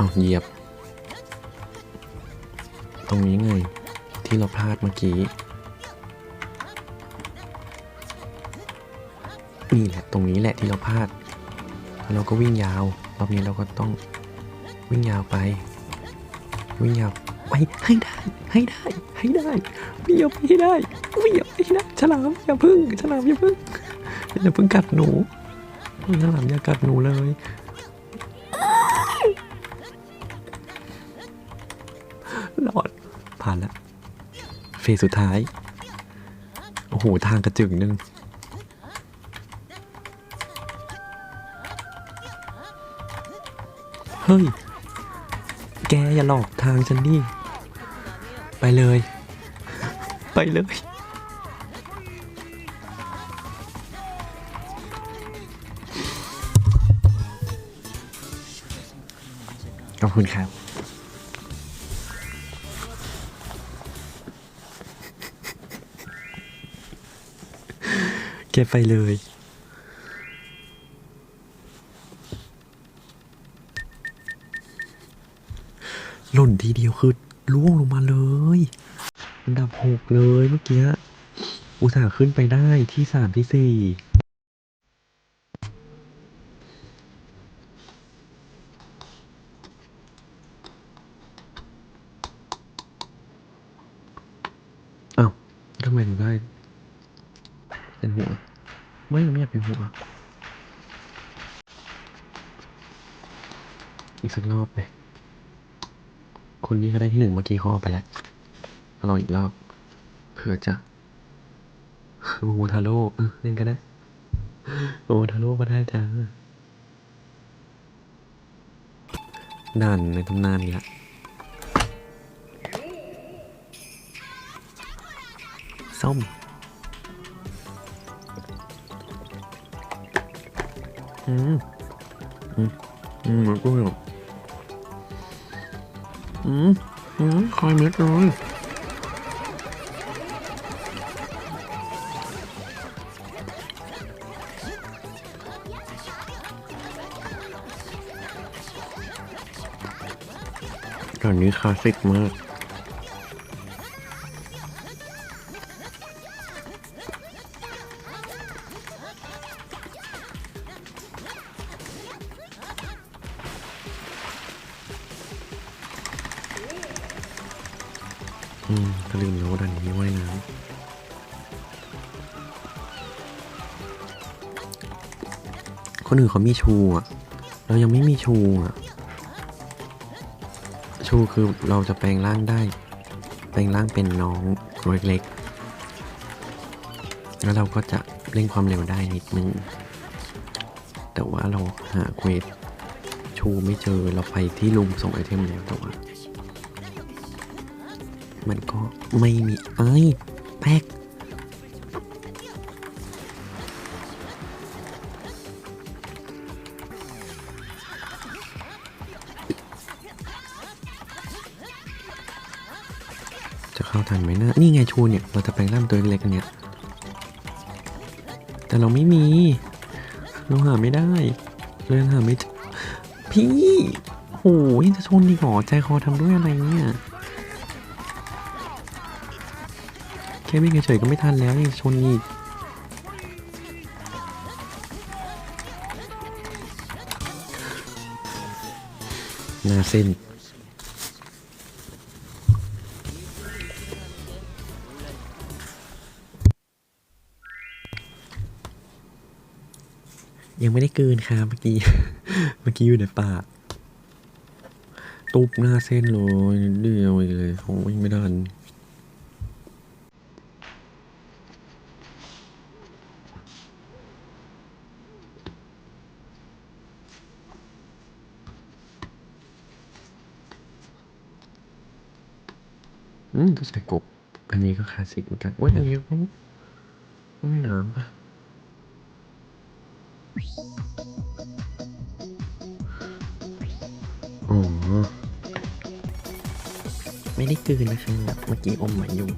เอาเหยียบ ตรงนี้ไง ที่เราพลาดเมื่อกี้ นี่แหละ ตรงนี้แหละที่เราพลาด แล้วเราก็วิ่งยาว รอบนี้เราก็ต้องวิ่งยาวไป วิ่งยาวไปให้ได้ ให้ได้ ให้ได้วิ่งยาวไปให้ได้วิ่งยาวไปให้ได้ฉลามอย่าพึ่งฉลามอย่าพึ่งอย่าพึ่งกัดหนูฉลามอย่ากัดหนูเลย สสุดท้าย โอ้โห ทางกระจึงหนึ่งเฮ้ย แกอย่าหลอกทางฉันดิไปเลย ไปเลยขอบคุณครับ แกไปเลย หล่นทีเดียวคือล่วงลงมาเลยอันดับหกเลยเมื่อกี้ อุตส่าห์ขึ้นไปได้ที่สามที่สี่อ้าวทำไมถึงได้เป็นหัว ไม่ไม่อยากเป็นหัว อีกสักรอบเลยคนนี้ก็ได้ที่หนึ่งเมื่อกี้เขาเอาไปแล้วเอาลองอีกรอบเผื่อจะโมทาโร่เล่นก็ได้โมทาโร่ก็ได้จ้าด่านในตำนานอีกละส้ม อืมอืมอืมมันก็แบบอืมอืมคอยเม็ดเลยตอนนี้คลาสสิกมาก อืมก็ลืมแล้วว่าดันนี้ว่ายน้ำคนอื่นเขามีชูอะ เรายังไม่มีชูอะ ชูคือเราจะแปลงร่างได้ แปลงร่างเป็นน้องตัวเล็กๆแล้วเราก็จะเร่งความเร็วได้นิดนึง แต่ว่าเราหาเควสชูไม่เจอเราไปที่ลุมส่งไอเทมแล้วแต่ว่า มันก็ไม่มีไอ้ยแป๊กจะเข้าทันไหมนะ นี่ไงชูเนี่ย เราจะแปลงร่างตัวเล็กอันเนี้ยแต่เราไม่มี เราหาไม่ได้เลยหาไม่เจอพี่โหยังจะชนดีกว่าใจคอทำด้วยอะไรเนี่ย ค่วิ่งเฉยๆก็ไม่ทันแล้วยังชนอีกหน้าเส้นยังไม่ได้กลืนค่ะเมื่อกี้ เมื่อกี้อยู่ในปากตุบหน้าเส้นเลยนิดเดียวเองเลยโอ้ยงไม่ทัน อืมก็ใส่กบ อันนี้ก็คลาสสิกเหมือนกันโอ้ยอันนี้ก็ไม่น้ำป่ะอ๋อ ไม่ได้กลืนนะครับเมื่อกี้อมมาอยู่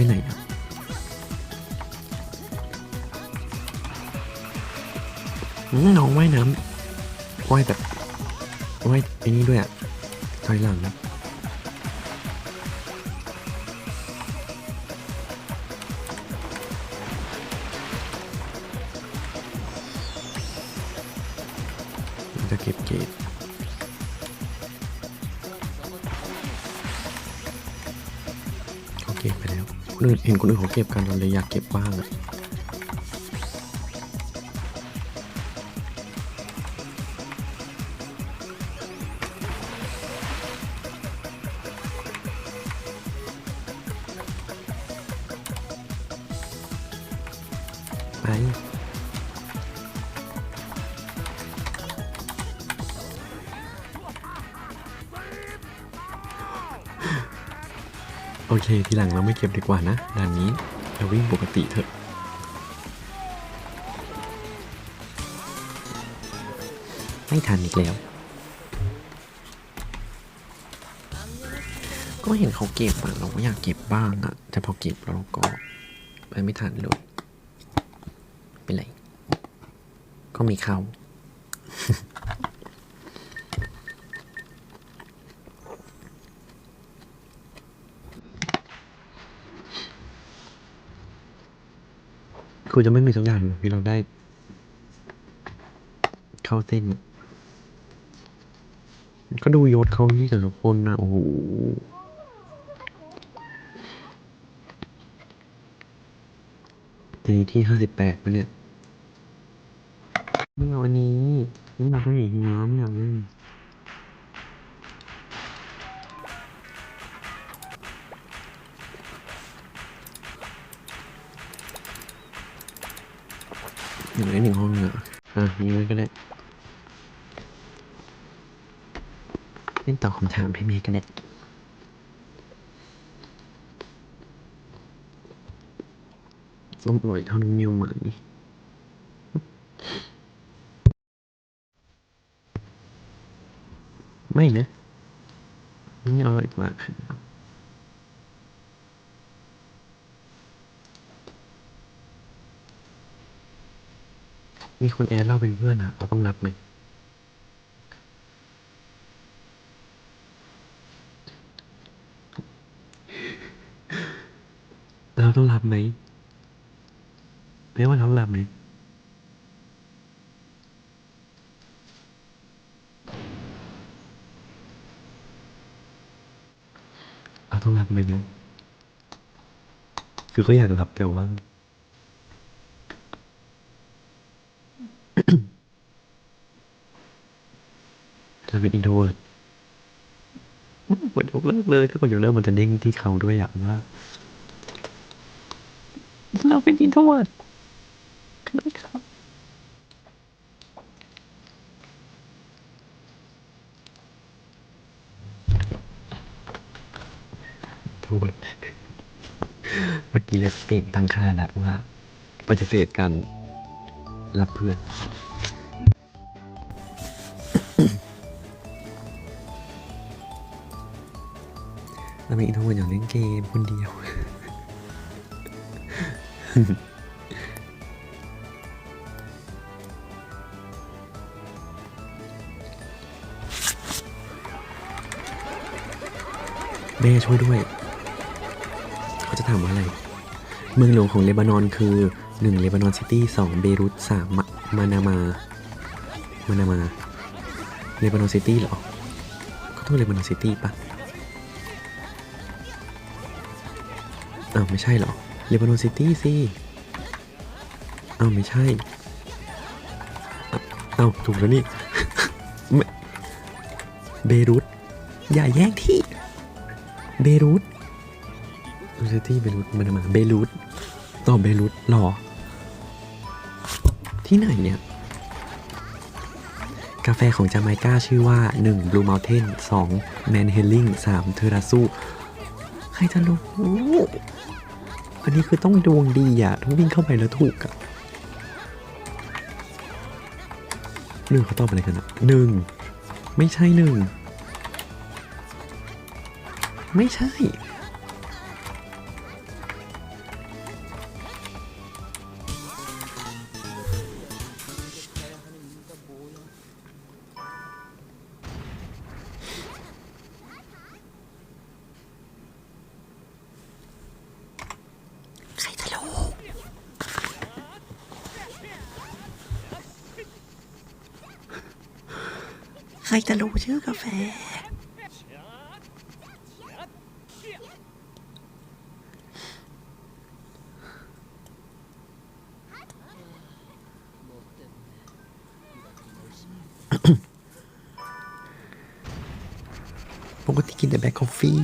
ไปไหนอะน้องว่ายน้ำว่ายแบบว่ายไอ้นี่ด้วยอะถอยหลังนะจะเก็บเกรดเขาเก็บไปแล้ว คนอื่นเห็นคนอื่นเขาเก็บกันเราเลยอยากเก็บบ้างอะ โอเค ทีหลังเราไม่เก็บดีกว่านะด่านนี้เราวิ่งปกติเถอะไม่ทันอีกแล้ว ก็เห็นเขาเก็บอะเราก็อยากเก็บบ้างอะแต่พอเก็บเราก็ไปไม่ทันเลยเป็นไร ก็มีเขา คือจะไม่มีสักอย่างที่เราได้ เข้าเส้น ก็ดูยศเขาที่แต่ละคนนะโอ้โหทีนี้ที่ห้าสิบแปดไปเนี่ยไม่เอาอันนี้ไม่อยากให้อีกน้ำอยากเล่น อย่างไรหนึ่งห้องอะอะอยังไงก็ได้เล่นตอบคำถามให้เมียกันเนี่ยส้มอร่อยเท่าน้องมิวไหมไม่นะนี่อร่อยกว่า มีคนแอดเราเป็นเพื่อนอะเราต้องรับไหมเราต้องรับไหมไม่ว่าเราต้องรับไหมเราต้องรับไหมเนี่ยคือก็อยากรับแต่ว่า จะเป็นอินโทรเวิร์ดเหมือนยกเลิกเลยถ้าคนยกเลิกมันจะเด้งที่เขาด้วยอย่างว่าเราเป็นอินโทรเวิร์ดครับโทษเมื่อกี้เลสเปกตั้งค่าแล้วว่าปฏิเสธกันรับเพื่อน เราเป็นอินโทรเวิร์ดอย่างเล่นเกมคนเดียว แม่ช่วยด้วย เขาจะถามว่าอะไร เมืองหลวงของเลบานอนคือ 1. เลบานอนซิตี้ 2. เบรุต 3. มมานามา มานามา เลบานอนซิตี้เหรอเขาต้องเลบานอนซิตี้ปะ อ้าวไม่ใช่หรอเลบานอนซิตี้สิอ้าวไม่ใช่อ้าวถูกแล้วนี่ไม่เบรุตอย่าแย่งที่ เบรุตซิตี้เบรุตมันมาเบรุตต่อเบรุตหรอ ที่ไหนเนี่ย กาแฟของจาไมกาชื่อว่า 1. Blue Mountain 2. Man Helling 3. t e r a s u ครจะรู้ อันนี้คือต้องดวงดีอะต้องวิ่งเข้าไปแล้วถูกอะหนึ่งเขาตอบอะไรกันอะหนึ่งไม่ใช่หนึ่งไม่ใช่ รจะรู้ชื่อกาแฟ ปกติกินแต่แบล็คคอฟฟี่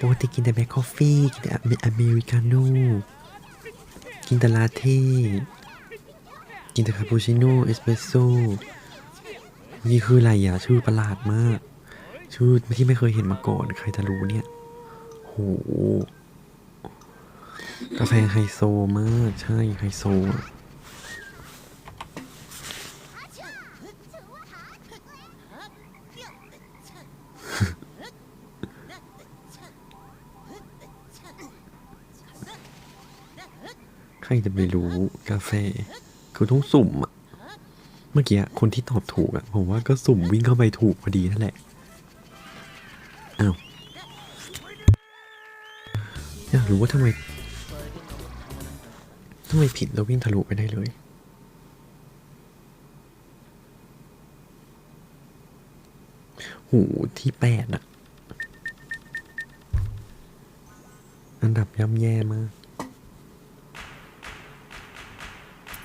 ปกติกินแต่แบล็คคอฟฟี่กินแต่อเมอเมริกาโน่ กินแต่ลาเต้ กินแต่คาปูชิโน่เอสเปรสโซ่นี่คืออะไรอะ ชื่อประหลาดมาก ชื่อที่ไม่เคยเห็นมาก่อน ใครจะรู้เนี่ยโหกาแฟไฮโซมาก ใช่ไฮโซใครจะไปรู้กาแฟ คือต้องสุ่มอะเมื่อกี้คนที่ตอบถูกอะผมว่าก็สุ่มวิ่งเข้าไปถูกพอดีนั่นแหละอ้าวอยากรู้ว่าทำไมทำไมผิดแล้ววิ่งทะลุไปได้เลยหูที่แปดอะอันดับย่ำแย่มาก